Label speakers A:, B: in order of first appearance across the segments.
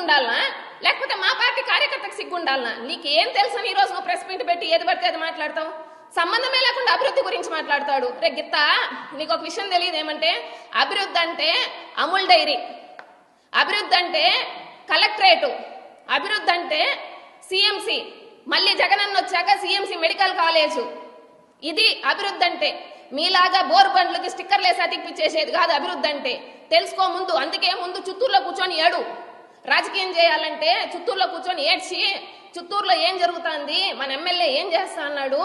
A: ఉండాలనా లేకపోతే మా పార్టీ కార్యకర్తకు సిగ్గుండాలనా? నీకు నీకేం తెలుసు ఈ రోజు నువ్వు ప్రెస్ మీట్ పెట్టి ఏది పడితే అది మాట్లాడతావు? సంబంధమే లేకుండా అభివృద్ధి గురించి మాట్లాడతాడు. రే గిత్త నీకు ఒక విషయం తెలియదు ఏమంటే అభివృద్ధి అంటే అమూల్ డైరీ. అభివృద్ధి అంటే కలెక్టరేటు. అభివృద్ధి అంటే సిఎంసి. మళ్ళీ జగనన్న వచ్చాక సిఎంసి మెడికల్ కాలేజు. ఇది అభివృద్ధి అంటే. మీలాగా బోర్ బండ్లకి స్టిక్కర్లు వేసి అతికిపించేసేది కాదు అభివృద్ధి అంటే. తెలుసుకో ముందు అందుకే ముందు చిత్తూరులో కూర్చొని ఏడు. రాజకీయం చేయాలంటే చిత్తూరులో కూర్చొని ఏడ్చి చిత్తూరులో ఏం జరుగుతుంది మన ఎమ్మెల్యే ఏం చేస్తా అన్నాడు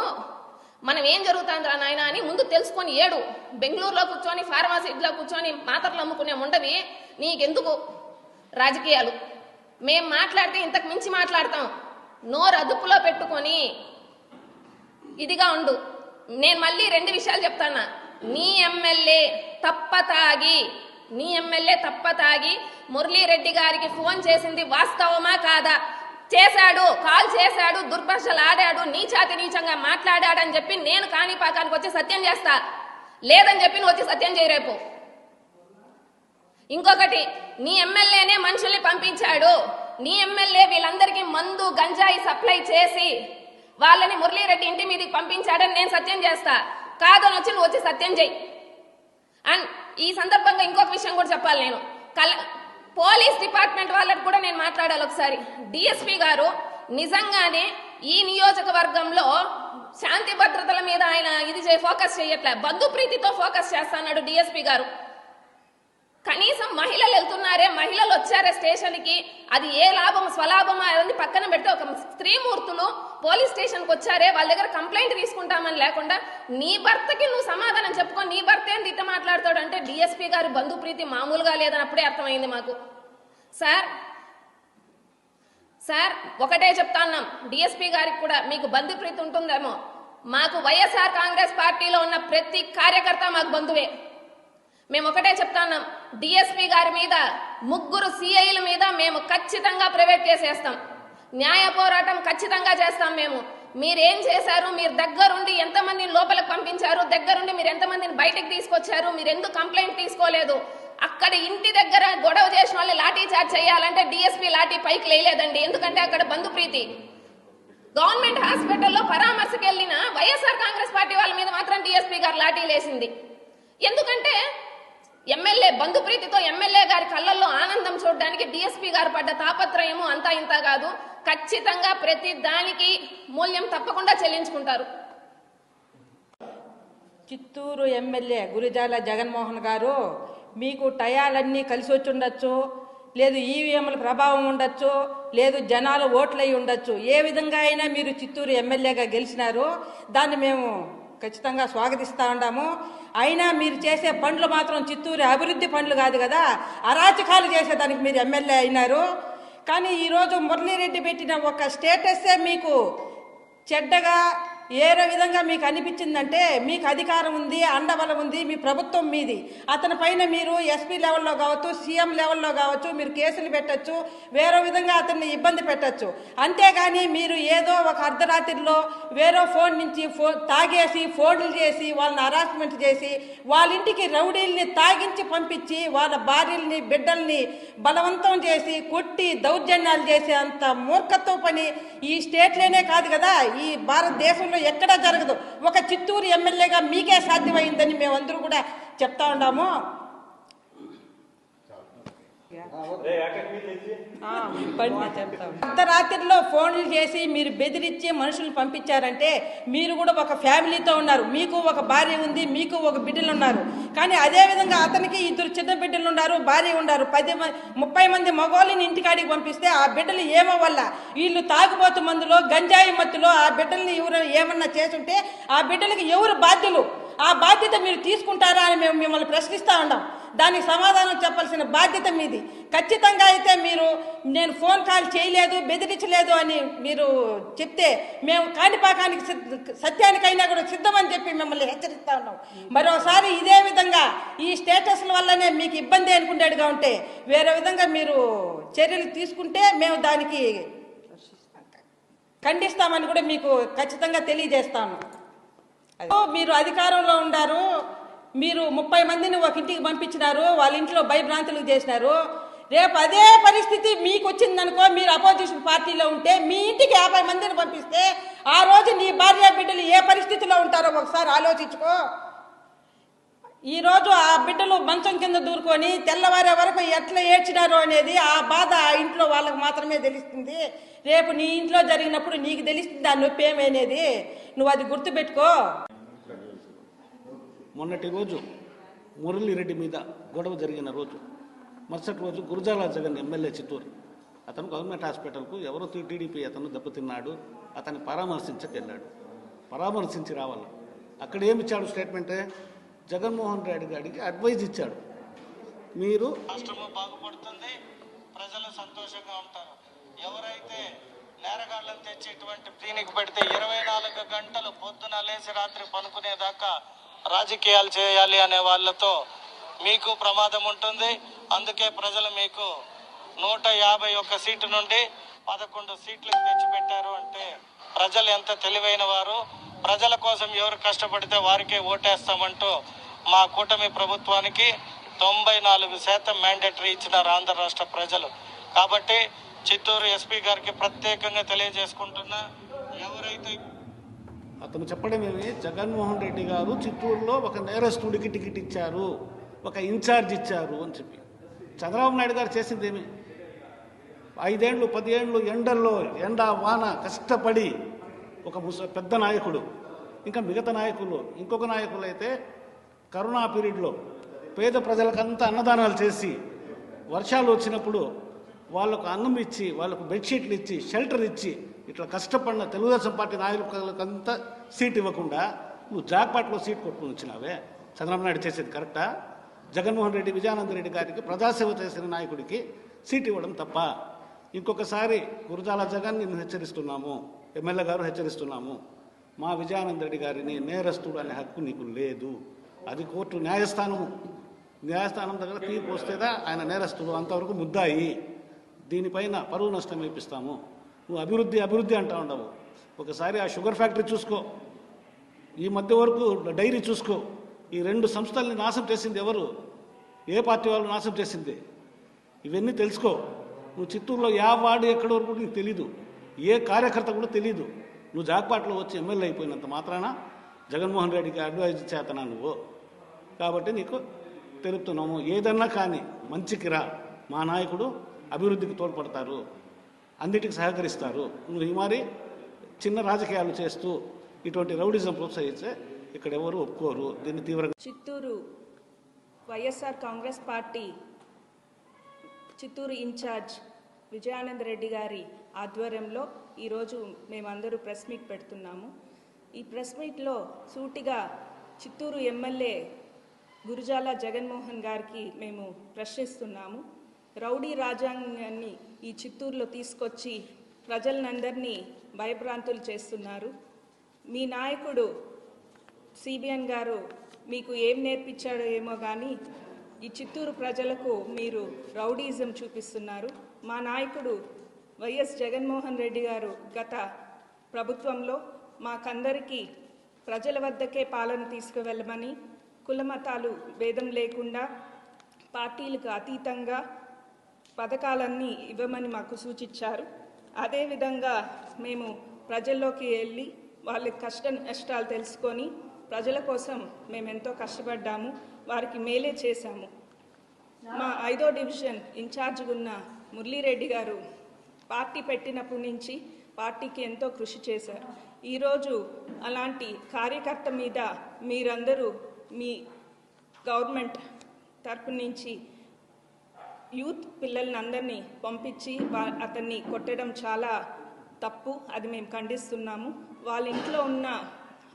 A: మనం ఏం జరుగుతుంది రా నాయన అని ముందు తెలుసుకొని ఏడు. బెంగళూరులో కూర్చొని ఫార్మాసిటీలో కూర్చొని మాత్రలు అమ్ముకునే ఉండవి నీకెందుకు రాజకీయాలు? మేం మాట్లాడితే ఇంతకు మించి మాట్లాడతాం. నోరు అదుపులో పెట్టుకొని ఇదిగా ఉండు. నేను మళ్ళీ రెండు విషయాలు చెప్తానా నీ ఎమ్మెల్యే తప్ప తాగి నీ ఎమ్మెల్యే తప్ప తాగి మురళీరెడ్డి గారికి ఫోన్ చేసింది వాస్తవమా కాదా? చేశాడు కాల్ చేశాడు దుర్భాషలు ఆడాడు నీచాతి నీచంగా మాట్లాడాడని చెప్పి నేను కాణిపాకానికి వచ్చి సత్యం చేస్తా. లేదని చెప్పి నువ్వు వచ్చి సత్యం చేయరేపు ఇంకొకటి నీ ఎమ్మెల్యేనే మనుషుల్ని పంపించాడు. నీ ఎమ్మెల్యే వీళ్ళందరికీ మందు గంజాయి సప్లై చేసి వాళ్ళని మురళీరెడ్డి ఇంటి మీదకి పంపించాడని నేను సత్యం చేస్తా. కాదని వచ్చి నువ్వు వచ్చి సత్యం చెయ్యి అండ్ ఈ సందర్భంగా ఇంకొక విషయం కూడా చెప్పాలి నేను. కల పోలీస్ డిపార్ట్మెంట్ వాళ్ళకి కూడా నేను మాట్లాడాలి ఒకసారి. డిఎస్పి గారు నిజంగానే ఈ నియోజకవర్గంలో శాంతి భద్రతల మీద ఆయన ఇది చే- ఫోకస్ చేయట్లే. బంధు ప్రీతితో ఫోకస్ చేస్తాడు డిఎస్పి గారు. కనీసం మహిళలు వెళ్తున్నారే మహిళలు వచ్చారే స్టేషన్కి అది ఏ లాభం స్వలాభమా అనేది పక్కన పెడితే ఒక స్త్రీమూర్తులు పోలీస్ స్టేషన్కి వచ్చారే వాళ్ళ దగ్గర కంప్లైంట్ తీసుకుంటామని లేకుండా నీ భర్తకి నువ్వు సమాధానం చెప్పుకో నీ భర్త ఏం తిట్ట మాట్లాడతాడు అంటే డిఎస్పీ గారి బంధు ప్రీతి మామూలుగా లేదని అప్పుడే అర్థమైంది మాకు. సార్ సార్ ఒకటే చెప్తాన్నాం డిఎస్పీ గారికి కూడా మీకు బంధు ప్రీతి ఉంటుందేమో. మాకు వైఎస్ఆర్ కాంగ్రెస్ పార్టీలో ఉన్న ప్రతి కార్యకర్త మాకు బంధువే. మేము ఒకటే చెప్తాన్నాం డిఎస్పీ గారి మీద ముగ్గురు సిఐల మీద మేము ఖచ్చితంగా ప్రైవేట్ కేసేస్తాం న్యాయ పోరాటం ఖచ్చితంగా చేస్తాం మేము. మీరేం చేశారు? మీరు దగ్గరుండి ఎంతమందిని లోపలికి పంపించారు? దగ్గరుండి మీరు ఎంతమందిని బయటకు తీసుకొచ్చారు? మీరు ఎందుకు కంప్లైంట్ తీసుకోలేదు? అక్కడ ఇంటి దగ్గర గొడవ చేసిన వాళ్ళు లాఠీ చార్జ్ చేయాలంటే డిఎస్పీ లాఠీ పైకి లేలేదండి ఎందుకంటే అక్కడ బంధు ప్రీతి. గవర్నమెంట్ హాస్పిటల్లో పరామర్శకు వెళ్ళిన వైఎస్ఆర్ కాంగ్రెస్ పార్టీ వాళ్ళ మీద మాత్రం డిఎస్పీ గారు లాఠీ లేసింది. ఎందుకంటే ఎమ్మెల్యే బంధుప్రీతితో ఎమ్మెల్యే గారి కళ్ళల్లో ఆనందం చూడడానికి డిఎస్పీ గారు పడ్డ తాపత్రయము అంతా ఇంత కాదు. ఖచ్చితంగా ప్రతి దానికి మూల్యం తప్పకుండా చెల్లించుకుంటారు.
B: చిత్తూరు ఎమ్మెల్యే గురిజాల జగన్మోహన్ గారు మీకు టయాలన్నీ కలిసి వచ్చి ఉండొచ్చు లేదు ఈవీఎంల ప్రభావం ఉండొచ్చు లేదు జనాలు ఓట్లయి ఉండొచ్చు. ఏ విధంగా అయినా మీరు చిత్తూరు ఎమ్మెల్యేగా గెలిచినారు దాన్ని మేము ఖచ్చితంగా స్వాగతిస్తూ ఉన్నాము. అయినా మీరు చేసే పనులు మాత్రం చిత్తూరు అభివృద్ధి పనులు కాదు కదా? అరాచకాలు చేసేదానికి మీరు ఎమ్మెల్యే అయినారు. కానీ ఈరోజు మురళీరెడ్డి పెట్టిన ఒక స్టేటస్సే మీకు చెడ్డగా ఏ విధంగా మీకు అనిపించిందంటే మీకు అధికారం ఉంది అండబలం ఉంది మీ ప్రభుత్వం మీది. అతని పైన మీరు ఎస్పీ లెవెల్లో కావచ్చు సీఎం లెవెల్లో కావచ్చు మీరు కేసులు పెట్టచ్చు వేరే విధంగా అతన్ని ఇబ్బంది పెట్టచ్చు. అంతేగాని మీరు ఏదో ఒక అర్ధరాత్రిలో వేరే ఫోన్ నుంచి ఫో తాగేసి ఫోన్లు చేసి వాళ్ళని హరాస్మెంట్ చేసి వాళ్ళ ఇంటికి రౌడీల్ని తాగించి పంపించి వాళ్ళ భార్యల్ని బిడ్డల్ని బలవంతం చేసి కొట్టి దౌర్జన్యాలు చేసే అంత మూర్ఖత్వ పని ఈ స్టేట్లోనే కాదు కదా. ఈ భారతదేశంలో ఎక్కడా జరగదు. ఒక చిత్తూరు ఎమ్మెల్యేగా మీకే సాధ్యమైందని మేమందరూ కూడా చెప్తా ఉన్నాము. అర్ధరాత్రిలో ఫోన్లు చేసి మీరు బెదిరించి మనుషులు పంపించారంటే మీరు కూడా ఒక ఫ్యామిలీతో ఉన్నారు. మీకు ఒక భార్య ఉంది మీకు ఒక బిడ్డలు ఉన్నారు. కానీ అదే విధంగా అతనికి ఇద్దరు చిన్న బిడ్డలు ఉన్నారు భార్య ఉన్నారు. పది ముప్పై మంది మగవాళ్ళని ఇంటికాడికి పంపిస్తే ఆ బిడ్డలు ఏమో వల్ల వీళ్ళు తాగుబోతు మందులో గంజాయి మత్తులో ఆ బిడ్డల్ని ఎవరు ఏమన్నా చేసుంటే ఆ బిడ్డలకి ఎవరు బాధ్యులు? ఆ బాధ్యత మీరు తీసుకుంటారా అని మేము మిమ్మల్ని ప్రశ్నిస్తా ఉన్నాం. దానికి సమాధానం చెప్పాల్సిన బాధ్యత మీది. ఖచ్చితంగా అయితే మీరు నేను ఫోన్ కాల్ చేయలేదు బెదిరించలేదు అని మీరు చెప్తే మేము కాణిపాకానికి సిద్ధ- సత్యానికైనా కూడా సిద్ధమని చెప్పి మిమ్మల్ని హెచ్చరిస్తా ఉన్నాం. మరోసారి ఇదే విధంగా ఈ స్టేటస్ల వల్లనే మీకు ఇబ్బంది అనుకునేట్టుగా ఉంటే వేరే విధంగా మీరు చర్యలు తీసుకుంటే మేము దానికి ఖండిస్తామని కూడా మీకు ఖచ్చితంగా తెలియజేస్తాను మీరు అధికారంలో ఉన్నారు మీరు ముప్పై మందిని ఒక ఇంటికి పంపించినారు వాళ్ళ ఇంట్లో భయభ్రాంతులకు చేసినారు.
C: రేపు అదే పరిస్థితి మీకు వచ్చిందనుకో మీరు అపోజిషన్ పార్టీలో ఉంటే మీ ఇంటికి యాభై మందిని పంపిస్తే ఆ రోజు నీ భార్య బిడ్డలు ఏ పరిస్థితిలో ఉంటారో ఒకసారి ఆలోచించుకో. ఈరోజు ఆ బిడ్డలు మంచం కింద దూరుకొని తెల్లవారే వరకు ఎట్లా ఏడ్చినారో అనేది ఆ బాధ ఆ ఇంట్లో వాళ్ళకి మాత్రమే తెలుస్తుంది. రేపు నీ ఇంట్లో జరిగినప్పుడు నీకు తెలుస్తుంది ఆ నొప్పి ఏమనేది. నువ్వు అది గుర్తుపెట్టుకో.
D: మొన్నటి రోజు మురళీరెడ్డి మీద గొడవ జరిగిన రోజు. మరుసటి రోజు గురజాల జగన్ ఎమ్మెల్యే చిత్తూరు. అతను గవర్నమెంట్ హాస్పిటల్కు ఎవరో టీడీపీ అతను దెబ్బతిన్నాడు. అతన్ని పరామర్శించకెళ్ళాడు. పరామర్శించి రావాలి? అక్కడ ఏమి ఇచ్చాడు స్టేట్మెంటే? జగన్మోహన్ రెడ్డి గారికి అడ్వైజ్ ఇచ్చాడు. మీరు
E: రాష్ట్రము బాగుపడుతుంది ప్రజలు సంతోషంగా ఉంటారు. ఎవరైతే నేరగాళ్ళను తెచ్చి ఇటువంటి క్లినిక్ పెడితే ఇరవై నాలుగు గంటలు పొద్దున లేచి రాత్రి పనుకునేదాకా రాజకీయాలు చేయాలి అనే వాళ్ళతో మీకు ప్రమాదం ఉంటుంది. అందుకే ప్రజలు మీకు నూట యాభై ఒక్క సీటు నుండి పదకొండు సీట్లకు తెచ్చిపెట్టారు అంటే ప్రజలు ఎంత తెలివైన వారు? ప్రజల కోసం ఎవరు కష్టపడితే వారికే ఓటేస్తామంటూ మా కూటమి ప్రభుత్వానికి తొంభై నాలుగు శాతం మ్యాండేటరీ ఇచ్చినారు ఆంధ్ర రాష్ట్ర ప్రజలు. కాబట్టి చిత్తూరు ఎస్పీ గారికి ప్రత్యేకంగా తెలియజేసుకుంటున్నా. ఎవరైతే
D: అతను చెప్పడం ఏమి? జగన్మోహన్ రెడ్డి గారు చిత్తూరులో ఒక నేరస్తుడికి టికెట్ ఇచ్చారు ఒక ఇన్ఛార్జ్ ఇచ్చారు అని చెప్పి. చంద్రబాబు నాయుడు గారు చేసింది ఏమి? ఐదేండ్లు పదిహేండ్లు ఎండల్లో ఎండ వాన కష్టపడి ఒక పెద్ద నాయకుడు ఇంకా మిగతా నాయకులు ఇంకొక నాయకులు అయితే కరోనా పీరియడ్లో పేద ప్రజలకంతా అన్నదానాలు చేసి వర్షాలు వచ్చినప్పుడు వాళ్ళకు అన్నం ఇచ్చి వాళ్ళకు బెడ్షీట్లు ఇచ్చి షెల్టర్ ఇచ్చి ఇట్లా కష్టపడిన తెలుగుదేశం పార్టీ నాయకులకంతా సీట్ ఇవ్వకుండా నువ్వు జాక్పాట్లో సీట్ కొట్టుకుని వచ్చినావే. చంద్రబాబు నాయుడు చేసేది కరెక్టా? జగన్మోహన్ రెడ్డి విజయానంద రెడ్డి గారికి ప్రజాసేవ చేసిన నాయకుడికి సీట్ ఇవ్వడం తప్ప ఇంకొకసారి గురజాల జగన్ నిన్ను హెచ్చరిస్తున్నాము ఎమ్మెల్యే గారు హెచ్చరిస్తున్నాము. మా విజయానంద రెడ్డి గారిని నేరస్తుడు అనే హక్కు నీకు లేదు. అది కోర్టు న్యాయస్థానము. న్యాయస్థానం దగ్గర తీర్పు వస్తేదా ఆయన నేరస్తుడు? అంతవరకు ముద్దాయి. దీనిపైన పరువు నష్టం వేపిస్తాము నువ్వు అభివృద్ధి అభివృద్ధి అంటా ఉండవు. ఒకసారి ఆ షుగర్ ఫ్యాక్టరీ చూసుకో. ఈ మధ్య వరకు డైరీ చూసుకో. ఈ రెండు సంస్థల్ని నాశనం చేసింది ఎవరు? ఏ పార్టీ వాళ్ళు నాశనం చేసింది? ఇవన్నీ తెలుసుకో. నువ్వు చిత్తూరులో యా వార్డు ఎక్కడి వరకు నీకు తెలీదు. ఏ కార్యకర్త కూడా తెలీదు. నువ్వు జాక్పాట్లో వచ్చి ఎమ్మెల్యే అయిపోయినంత మాత్రాన జగన్మోహన్ రెడ్డికి అడ్వైజ్ చేతనా నువ్వు? కాబట్టి నీకు తెలుపుతున్నాము. ఏదన్నా కానీ మంచికి రా. మా నాయకుడు అభివృద్ధికి తోడ్పడతారు అన్నిటికి సహకరిస్తారు. నువ్వు ఈ మరి చిన్న రాజకీయాలు చేస్తూ ఇటువంటి రౌడిజం ప్రోత్సహిస్తే ఇక్కడ ఎవరు ఒప్పుకోరు. దీన్ని తీవ్రంగా
F: చిత్తూరు వైఎస్ఆర్ కాంగ్రెస్ పార్టీ చిత్తూరు ఇన్ఛార్జ్ విజయానంద రెడ్డి గారి ఆధ్వర్యంలో ఈరోజు మేమందరూ ప్రెస్ మీట్ పెడుతున్నాము. ఈ ప్రెస్ మీట్లో సూటిగా చిత్తూరు ఎమ్మెల్యే గురుజాల జగన్మోహన్ గారికి మేము ప్రశ్నిస్తున్నాము. రౌడీ రాజ్యాంగాన్ని ఈ చిత్తూరులో తీసుకొచ్చి ప్రజలందరినీ భయభ్రాంతులు చేస్తున్నారు. మీ నాయకుడు సిబిఎన్ గారు మీకు ఏం నేర్పించాడో ఏమో కానీ ఈ చిత్తూరు ప్రజలకు మీరు రౌడీజం చూపిస్తున్నారు. మా నాయకుడు వైఎస్ జగన్మోహన్ రెడ్డి గారు గత ప్రభుత్వంలో మాకందరికీ ప్రజల వద్దకే పాలన తీసుకువెళ్ళమని కులమతాలు భేదం లేకుండా పార్టీలకు అతీతంగా పథకాలన్నీ ఇవ్వమని మాకు సూచించారు. అదేవిధంగా మేము ప్రజల్లోకి వెళ్ళి వాళ్ళ కష్ట నష్టాలు తెలుసుకొని ప్రజల కోసం మేము ఎంతో కష్టపడ్డాము. వారికి మేలే చేశాము. మా ఐదో డివిజన్ ఇన్ఛార్జ్గా ఉన్న మురళీరెడ్డి గారు పార్టీ పెట్టినప్పటి నుంచి పార్టీకి ఎంతో కృషి చేశారు. ఈరోజు అలాంటి కార్యకర్త మీద మీరందరూ మీ గవర్నమెంట్ తరపు నుంచి యూత్ పిల్లల్ని అందరినీ పంపించి వా- అతన్ని కొట్టడం చాలా తప్పు అది మేము ఖండిస్తున్నాము. వాళ్ళ ఇంట్లో ఉన్న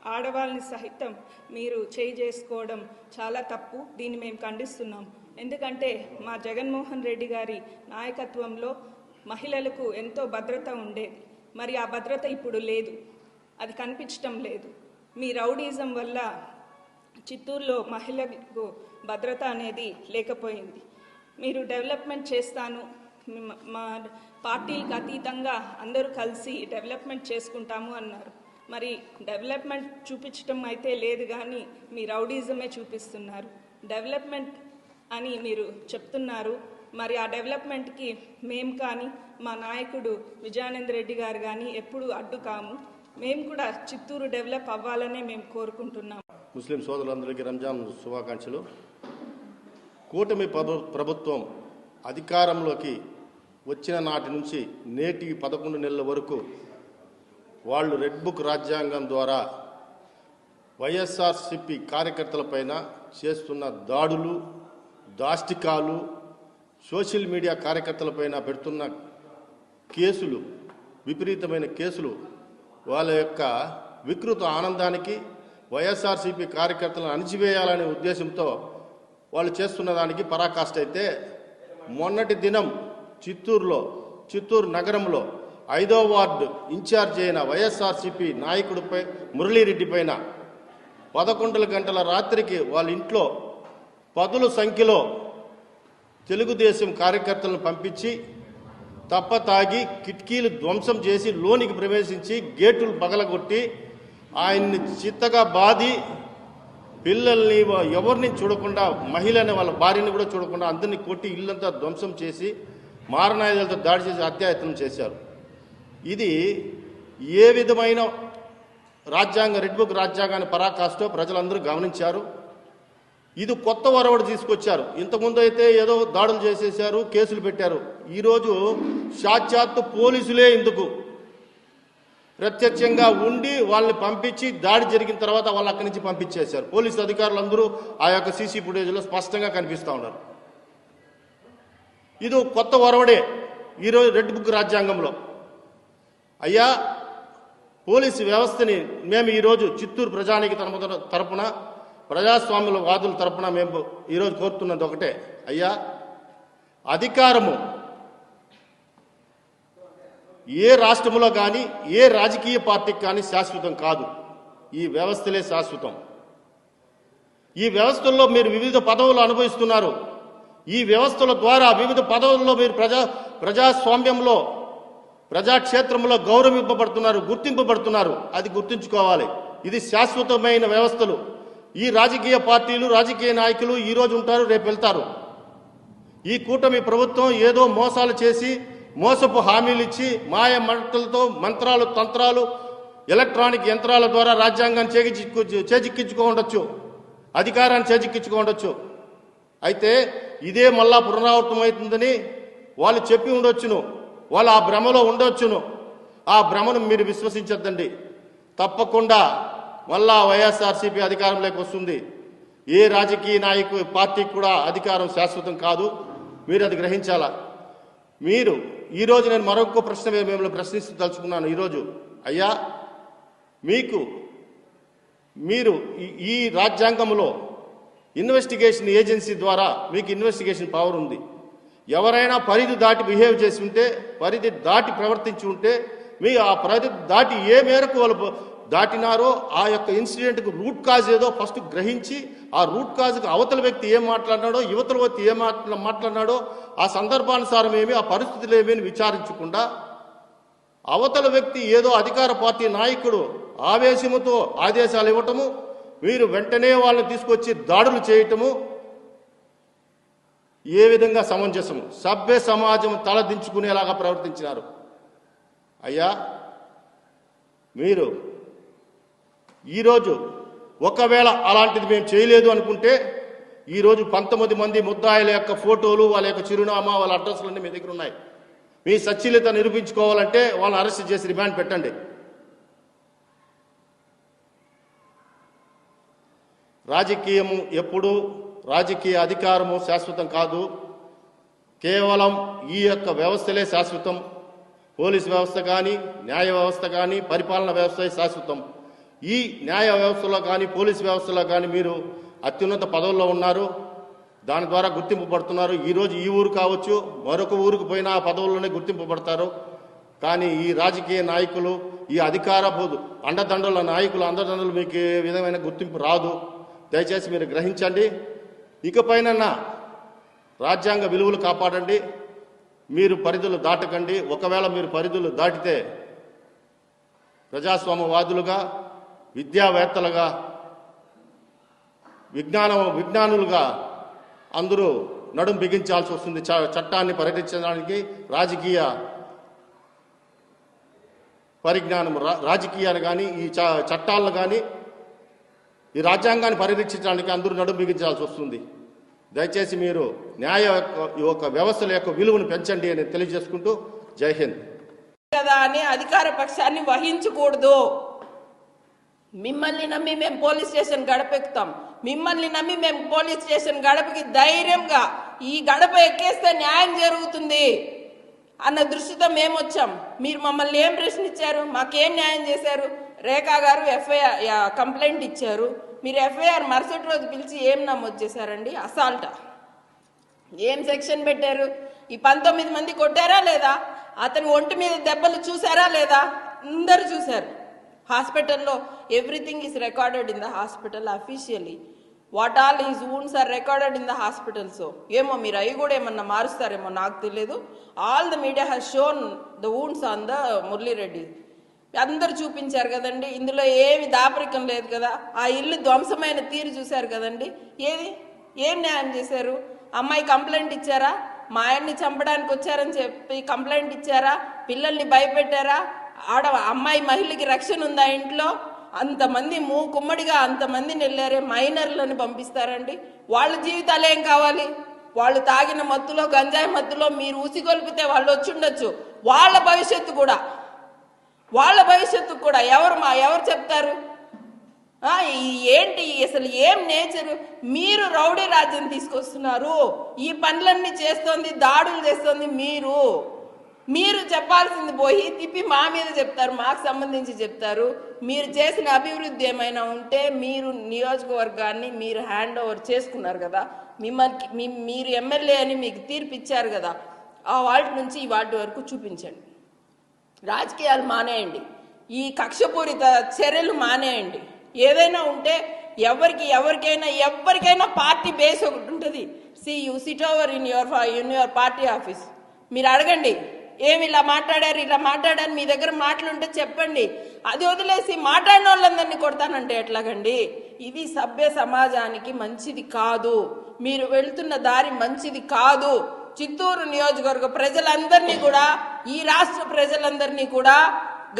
F: ఆడవాళ్ళని సహితం మీరు చేయి చేసుకోవడం చాలా తప్పు దీన్ని మేము ఖండిస్తున్నాం. ఎందుకంటే మా జగన్మోహన్ రెడ్డి గారి నాయకత్వంలో మహిళలకు ఎంతో భద్రత ఉండేది మరి ఆ భద్రత ఇప్పుడు లేదు అది కనిపించటం లేదు. మీ రౌడీజం వల్ల చిత్తూరులో మహిళలకు భద్రత అనేది లేకపోయింది. మీరు డెవలప్మెంట్ చేస్తాను. మా పార్టీలకు అతీతంగా అందరూ కలిసి డెవలప్మెంట్ చేసుకుంటాము అన్నారు. మరి డెవలప్మెంట్ చూపించడం అయితే లేదు కానీ మీ రౌడీజమే చూపిస్తున్నారు. డెవలప్మెంట్ అని మీరు చెప్తున్నారు. మరి ఆ డెవలప్మెంట్కి మేము కానీ మా నాయకుడు విజయానంద్ రెడ్డి గారు కానీ ఎప్పుడు అడ్డు కాము. మేము కూడా చిత్తూరు డెవలప్ అవ్వాలనే మేము కోరుకుంటున్నాం.
G: ముస్లిం సోదరులందరికీ రంజాన్ శుభాకాంక్షలు. కూటమి ప్రభుత్వం అధికారంలోకి వచ్చిన నాటి నుంచి నేటి పదకొండు నెలల వరకు వాళ్ళు రెడ్ బుక్ రాజ్యాంగం ద్వారా వైఎస్ఆర్సిపి కార్యకర్తలపైన చేస్తున్న దాడులు దాష్టికాలు సోషల్ మీడియా కార్యకర్తలపైన పెడుతున్న కేసులు విపరీతమైన కేసులు వాళ్ళ యొక్క వికృత ఆనందానికి వైఎస్ఆర్సీపీ కార్యకర్తలను అణిచివేయాలనే ఉద్దేశంతో వాళ్ళు చేస్తున్న దానికి పరాకాష్ట అయితే మొన్నటి దినం చిత్తూరులో చిత్తూరు నగరంలో ఐదో వార్డు ఇన్ఛార్జ్ అయిన వైఎస్ఆర్సీపీ నాయకుడిపై మురళీరెడ్డి పైన పదకొండు గంటల రాత్రికి వాళ్ళ ఇంట్లో పదుల సంఖ్యలో తెలుగుదేశం కార్యకర్తలను పంపించి తప్ప తాగి కిటికీలు ధ్వంసం చేసి లోనికి ప్రవేశించి గేటులు పగలగొట్టి ఆయన్ని చిత్తగా బాది పిల్లల్ని ఎవరిని చూడకుండా మహిళని వాళ్ళ భార్యని కూడా చూడకుండా అందరినీ కొట్టి ఇల్లంతా ధ్వంసం చేసి మారణాయుధాలతో దాడి చేసి అత్యాయత్నం చేశారు. ఇది ఏ విధమైన రాజ్యాంగ రెడ్ బుక్ రాజ్యాంగాన్ని పరాకాష్ఠో ప్రజలందరూ గమనించారు. ఇది కొత్త వరవడు తీసుకొచ్చారు. ఇంతకుముందు అయితే ఏదో దాడులు చేసేసారు కేసులు పెట్టారు. ఈరోజు సాక్షాత్తు పోలీసులే ఇందుకు. ప్రత్యక్షంగా ఉండి వాళ్ళని పంపించి దాడి జరిగిన తర్వాత వాళ్ళు అక్కడి నుంచి పంపించేశారు. పోలీసు అధికారులు అందరూ ఆ యొక్క సీసీ ఫుటేజ్లో స్పష్టంగా కనిపిస్తూ ఉన్నారు. ఇది కొత్త వరవడే ఈరోజు రెడ్ బుక్ రాజ్యాంగంలో. అయ్యా పోలీసు వ్యవస్థని మేము ఈరోజు చిత్తూరు ప్రజానికి తరపున తరపున ప్రజాస్వామ్యుల వాదుల తరపున మేము ఈరోజు కోరుతున్నది ఒకటే. అయ్యా అధికారము ఏ రాష్ట్రంలో కానీ ఏ రాజకీయ పార్టీకి కానీ శాశ్వతం కాదు. ఈ వ్యవస్థలే శాశ్వతం. ఈ వ్యవస్థల్లో మీరు వివిధ పదవులు అనుభవిస్తున్నారు. ఈ వ్యవస్థల ద్వారా వివిధ పదవుల్లో మీరు ప్రజా ప్రజాస్వామ్యంలో ప్రజాక్షేత్రంలో గౌరవింపబడుతున్నారు గుర్తింపబడుతున్నారు. అది గుర్తుంచుకోవాలి. ఇది శాశ్వతమైన వ్యవస్థలు. ఈ రాజకీయ పార్టీలు రాజకీయ నాయకులు ఈ రోజు ఉంటారు రేపు వెళ్తారు. ఈ కూటమి ప్రభుత్వం ఏదో మోసాలు చేసి మోసపు హామీలు ఇచ్చి మాయ మంటలతో మంత్రాలు తంత్రాలు ఎలక్ట్రానిక్ యంత్రాల ద్వారా రాజ్యాంగాన్ని చేజిక్కు చేజిక్కించుకోండొచ్చు అధికారాన్ని చేజిక్కించుకోండొచ్చు అయితే ఇదే మళ్ళా పునరావృతం అవుతుందని వాళ్ళు చెప్పి ఉండొచ్చును. వాళ్ళు ఆ భ్రమలో ఉండొచ్చును. ఆ భ్రమను మీరు విశ్వసించద్దండి. తప్పకుండా మళ్ళా వైఎస్ఆర్సీపీ అధికారంలోకి వస్తుంది. ఏ రాజకీయ నాయకు పార్టీకి కూడా అధికారం శాశ్వతం కాదు. మీరు అది గ్రహించాలా? మీరు ఈరోజు నేను మరొక ప్రశ్న మిమ్మల్ని ప్రశ్నిస్తూ తలుచుకున్నాను. ఈరోజు అయ్యా మీకు మీరు ఈ- ఈ రాజ్యాంగంలో ఇన్వెస్టిగేషన్ ఏజెన్సీ ద్వారా మీకు ఇన్వెస్టిగేషన్ పవర్ ఉంది. ఎవరైనా పరిధి దాటి బిహేవ్ చేసి ఉంటే పరిధి దాటి ప్రవర్తించి ఉంటే మీ ఆ పరిధి దాటి ఏ మేరకు వాళ్ళు దాటినారో ఆ యొక్క ఇన్సిడెంట్కు రూట్ కాజ్ ఏదో ఫస్ట్ గ్రహించి ఆ రూట్ కాజ్కి అవతల వ్యక్తి ఏం మాట్లాడినాడో యువతల వ్యక్తి ఏం మాట్లా మాట్లాడినాడో ఆ సందర్భానుసారం ఏమి ఆ పరిస్థితులు ఏమి అని విచారించకుండా అవతల వ్యక్తి ఏదో అధికార పార్టీ నాయకుడు ఆవేశముతో ఆదేశాలు ఇవ్వటము మీరు వెంటనే వాళ్ళని తీసుకొచ్చి దాడులు చేయటము ఏ విధంగా సమంజసము? సభ్య సమాజం తలదించుకునేలాగా ప్రవర్తించినారు. అయ్యా మీరు ఈరోజు ఒకవేళ అలాంటిది మేము చేయలేదు అనుకుంటే ఈరోజు పంతొమ్మిది మంది ముద్దాయిల యొక్క ఫోటోలు వాళ్ళ యొక్క చిరునామా వాళ్ళ అడ్రస్లన్నీ మీ దగ్గర ఉన్నాయి. మీ సచ్చీలత నిరూపించుకోవాలంటే వాళ్ళని అరెస్ట్ చేసి రిమాండ్ పెట్టండి. రాజకీయము ఎప్పుడు రాజకీయ అధికారము శాశ్వతం కాదు. కేవలం ఈ యొక్క వ్యవస్థలే శాశ్వతం. పోలీస్ వ్యవస్థ కానీ న్యాయ వ్యవస్థ కానీ పరిపాలన వ్యవస్థ శాశ్వతం. ఈ న్యాయ వ్యవస్థలో కానీ పోలీస్ వ్యవస్థలో కానీ మీరు అత్యున్నత పదవుల్లో ఉన్నారు. దాని ద్వారా గుర్తింపబడుతున్నారు ఈరోజు ఈ ఊరు కావచ్చు మరొక ఊరికి పోయినా ఆ పదవుల్లోనే గుర్తింపబడతారు కానీ ఈ రాజకీయ నాయకులు ఈ అధికార బోధు అండదండల నాయకులు అండదండలు మీకు ఏ విధమైన గుర్తింపు రాదు. దయచేసి మీరు గ్రహించండి. ఇకపైనన్నా రాజ్యాంగ విలువలు కాపాడండి. మీరు పరిధులు దాటకండి. ఒకవేళ మీరు పరిధులు దాటితే ప్రజాస్వామ్యవాదులుగా విద్యావేత్తలుగా విజ్ఞానం విజ్ఞానులుగా అందరూ నడుం బిగించాల్సి వస్తుంది. చ- చట్టాన్ని పరిరక్షించడానికి రాజకీయ పరిజ్ఞానం రా- రాజకీయాలు కానీ ఈ చ- చట్టాలను కానీ ఈ రాజ్యాంగాన్ని పరిరక్షించడానికి అందరూ నడుం బిగించాల్సి వస్తుంది. దయచేసి మీరు న్యాయ యొక్క- ఈ యొక్క వ్యవస్థల యొక్క విలువను పెంచండి అని తెలియజేసుకుంటూ జై హింద్.
C: కదా అని అధికార పక్షాన్ని వహించకూడదు. మిమ్మల్ని నమ్మి మేము పోలీస్ స్టేషన్ గడపెక్కుతాం. మిమ్మల్ని నమ్మి మేము పోలీస్ స్టేషన్ గడపకి ధైర్యంగా ఈ గడప ఎక్కేస్తే న్యాయం జరుగుతుంది అన్న దృష్టితో మేము వచ్చాం మీరు మమ్మల్ని ఏం ప్రశ్నించారు మాకేం న్యాయం చేశారు? రేఖా గారు ఎఫ్ఐఆర్ కంప్లైంట్ ఇచ్చారు. మీరు ఎఫ్ఐఆర్ మరుసటి రోజు పిలిచి ఏం నమోదు చేశారండి? అసాల్టా. ఏం సెక్షన్ పెట్టారు? ఈ పంతొమ్మిది మంది కొట్టారా లేదా? అతని ఒంటి మీద దెబ్బలు చూసారా లేదా? అందరు చూశారు. హాస్పిటల్లో everything is recorded in the hospital officially. What all his wounds are recorded in the hospitals ఏమో మీరు అవి కూడా ఏమన్నా మారుస్తారేమో నాకు తెలియదు all the media has shown the wounds on the Murali Reddy. అందరు చూపించారు కదండి ఇందులో ఏమి దాపరికం లేదు కదా. ఆ ఇల్లు ధ్వంసమైన తీరు చూశారు కదండి. ఏది? ఏం న్యాయం చేశారు? అమ్మాయి కంప్లైంట్ ఇచ్చారా? మా ఆయన్ని చంపడానికి వచ్చారని చెప్పి కంప్లైంట్ ఇచ్చారా? పిల్లల్ని భయపెట్టారా? ఆడ అమ్మాయి మహిళకి రక్షణ ఉందా ఇంట్లో? అంతమంది మూ కుమ్మడిగా అంతమందిని వెళ్ళారే మైనర్లను పంపిస్తారండి. వాళ్ళ జీవితాలు ఏం కావాలి? వాళ్ళు తాగిన మత్తులో గంజాయి మత్తులో మీరు ఊసిగొల్పితే వాళ్ళు వచ్చి ఉండొచ్చు వాళ్ళ భవిష్యత్తు కూడా. వాళ్ళ భవిష్యత్తు కూడా. ఎవరు మా ఎవరు చెప్తారు? ఏంటి అసలు ఏం నేచరు? మీరు రౌడీ రాజ్యం తీసుకొస్తున్నారు. ఈ పనులన్నీ చేస్తోంది దాడులు చేస్తోంది మీరు. మీరు చెప్పాల్సింది పోయి తిప్పి మా మీద చెప్తారు మాకు సంబంధించి చెప్తారు. మీరు చేసిన అభివృద్ధి ఏమైనా ఉంటే మీరు నియోజకవర్గాన్ని మీరు హ్యాండ్ ఓవర్ చేసుకున్నారు కదా. మిమ్మల్ని మీరు ఎమ్మెల్యే అని మీకు తీర్పు ఇచ్చారు కదా. ఆ వాటి నుంచి ఈ వాటి వరకు చూపించండి. రాజకీయాలు మానేయండి. ఈ కక్షపూరిత చర్యలు మానేయండి. ఏదైనా ఉంటే ఎవరికి ఎవరికైనా ఎవరికైనా పార్టీ బేస్ ఒకటి ఉంటుంది. See you sit over in your in your party office మీరు అడగండి. ఏమి ఇలా మాట్లాడారు ఇలా మాట్లాడారు మీ దగ్గర మాటలుంటే చెప్పండి. అది వదిలేసి మాట్లాడిన వాళ్ళందరినీ కొడతానంటే ఎట్లాగండి? ఇది సభ్య సమాజానికి మంచిది కాదు. మీరు వెళ్తున్న దారి మంచిది కాదు. చిత్తూరు నియోజకవర్గ ప్రజలందరినీ కూడా ఈ రాష్ట్ర ప్రజలందరినీ కూడా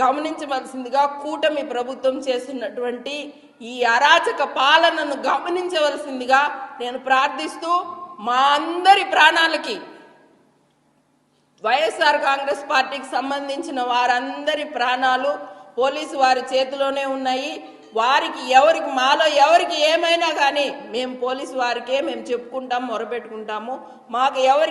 C: గమనించవలసిందిగా కూటమి ప్రభుత్వం చేస్తున్నటువంటి ఈ అరాచక పాలనను గమనించవలసిందిగా నేను ప్రార్థిస్తూ మా అందరి ప్రాణాలకి వైఎస్ఆర్ కాంగ్రెస్ పార్టీకి సంబంధించిన వారందరి ప్రాణాలు పోలీసు వారి చేతిలోనే ఉన్నాయి. వారికి ఎవరికి మాలో ఎవరికి ఏమైనా కానీ మేము పోలీసు వారికే మేము చెప్పుకుంటాం మొరపెట్టుకుంటాము. మాకు ఎవరికి